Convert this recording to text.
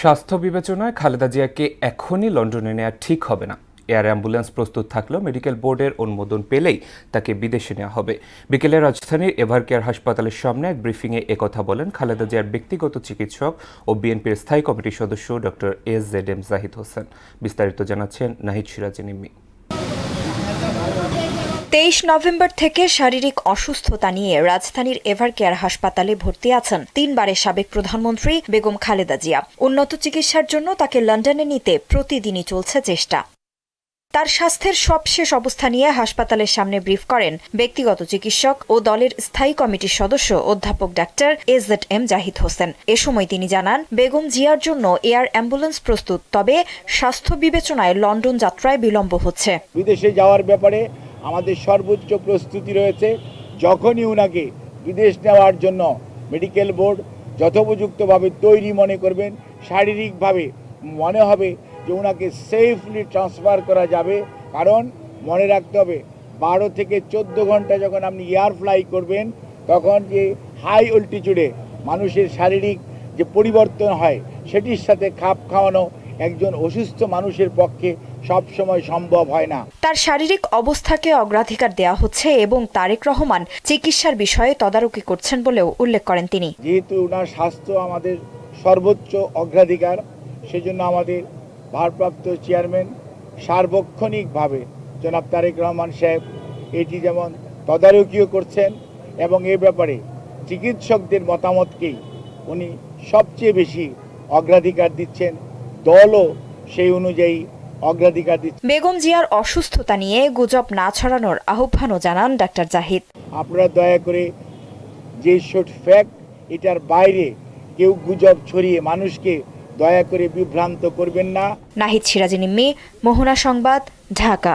স্বাস্থ্য বিবেচনায় খালেদা জিয়াকে এখনই লন্ডনে নেওয়া ঠিক হবে না। এয়ার অ্যাম্বুলেন্স প্রস্তুত থাকলেও মেডিকেল বোর্ডের অনুমোদন পেলেই তাকে বিদেশে নেওয়া হবে। বিকেলে রাজধানীর এভার কেয়ার হাসপাতালের সামনে এক ব্রিফিংয়ে একথা বলেন খালেদা জিয়ার ব্যক্তিগত চিকিৎসক ও বিএনপির স্থায়ী কমিটির সদস্য doctor S Z M Zahid Hossain. বিস্তারিত জানাচ্ছেন নাহিদ সিরাজ নিম্মি তেইশ নভেম্বর থেকে শারীরিক অসুস্থতা নিয়ে রাজধানীর এভার কেয়ার হাসপাতালে ভর্তি আছেন তিনবারের সাবেক প্রধানমন্ত্রী বেগম খালেদা জিয়া। উন্নত চিকিৎসার জন্য তাকে লন্ডনে নিতে প্রতিদিনই চলছে চেষ্টা। তার স্বাস্থ্যের সবশেষ অবস্থা নিয়ে হাসপাতালের সামনে ব্রিফ করেন ব্যক্তিগত চিকিৎসক ও দলের স্থায়ী কমিটির সদস্য অধ্যাপক doctor A Z M Zahid Hossain. এ সময় তিনি জানান, বেগম জিয়ার জন্য এয়ার অ্যাম্বুলেন্স প্রস্তুত, তবে স্বাস্থ্য বিবেচনায় লন্ডন যাত্রায় বিলম্ব হচ্ছে। বিদেশে যাওয়ার ব্যাপারে আমাদের সর্বোচ্চ প্রস্তুতি রয়েছে। যখনই উনাকে বিদেশ নেওয়ার জন্য মেডিকেল বোর্ড যথোপযুক্তভাবে তৈরি মনে করবেন, শারীরিকভাবে মনে হবে যে ওনাকে সেফলি ট্রান্সফার করা যাবে। কারণ মনে রাখতে হবে, বারো থেকে চোদ্দ ঘণ্টা যখন আপনি এয়ার ফ্লাই করবেন, তখন যে হাই অল্টিচিউডে মানুষের শারীরিক যে পরিবর্তন হয়, সেটির সাথে খাপ খাওয়ানো, একজন অসুস্থ মানুষের পক্ষে সবসময় সম্ভব হয় না। তার শারীরিক অবস্থাকে অগ্রাধিকার দেওয়া হচ্ছে এবং তারেক রহমান চিকিৎসার বিষয়ে তদারকি করছেন বলেও উল্লেখ করেন তিনি। যেহেতু ওনার স্বাস্থ্য আমাদের সর্বোচ্চ অগ্রাধিকার সেজন্য আমাদের ভারপ্রাপ্ত চেয়ারম্যান সার্বক্ষণিকভাবে জনাব তারেক রহমান সাহেব এটি যেমন তদারকিও করছেন এবং এ ব্যাপারে চিকিৎসকদের মতামতকেই উনি সবচেয়ে বেশি অগ্রাধিকার দিচ্ছেন। দলও সেই অনুযায়ী অগ্রাধিকার দিচ্ছে। বেগম জিয়ার অসুস্থতা নিয়ে গুজব না ছড়ানোর আহ্বানও জানান ডাক্তার জাহিদ। আপনারা দয়া করে যে শর্ট ফ্যাক্ট এটার বাইরে কেউ গুজব ছড়িয়ে মানুষকে দয়া করে বিভ্রান্ত করবেন না। নাহিদ সিরাজিনী মেয়ে মোহনা সংবাদ ঢাকা।